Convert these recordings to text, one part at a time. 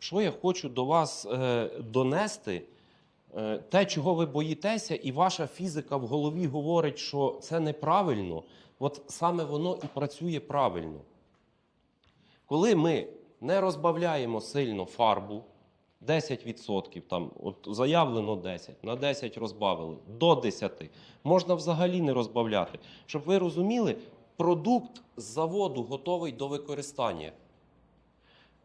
що я хочу до вас е, донести, е, те, чого ви боїтеся, і ваша фізика в голові говорить, що це неправильно, от саме воно і працює правильно. Коли ми не розбавляємо сильно фарбу, 10%, там, от заявлено 10, на 10 розбавили, до 10. Можна взагалі не розбавляти. Щоб ви розуміли, продукт з заводу готовий до використання.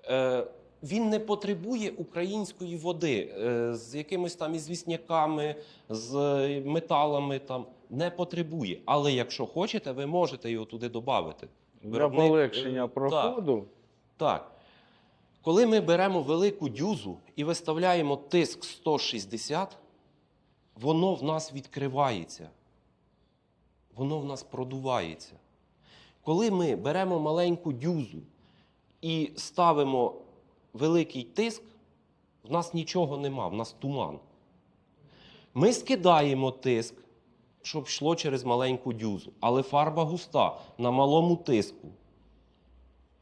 Е, він не потребує української води е, з якимись там ізвісняками, з е, металами. Там, не потребує. Але якщо хочете, ви можете його туди додати. Для полегшення проходу. Так. Коли ми беремо велику дюзу і виставляємо тиск 160, воно в нас відкривається. Воно в нас продувається. Коли ми беремо маленьку дюзу і ставимо великий тиск, в нас нічого нема, в нас туман. Ми скидаємо тиск, щоб йшло через маленьку дюзу, але фарба густа на малому тиску.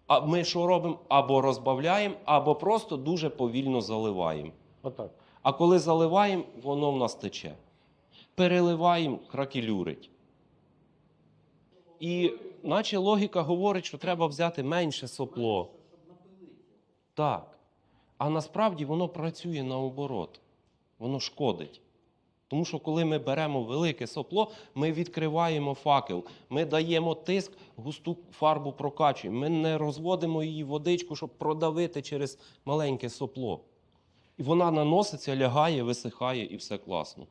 А ми що робимо? Або розбавляємо, або просто дуже повільно заливаємо. Отак. А коли заливаємо, воно в нас тече. Переливаємо, кракелюрить. І наче логіка говорить, що треба взяти менше сопло. Так. А насправді воно працює наоборот. Воно шкодить. Тому що коли ми беремо велике сопло, ми відкриваємо факел, ми даємо тиск, густу фарбу прокачуємо. Ми не розводимо її водичку, щоб продавити через маленьке сопло. І вона наноситься, лягає, висихає і все класно.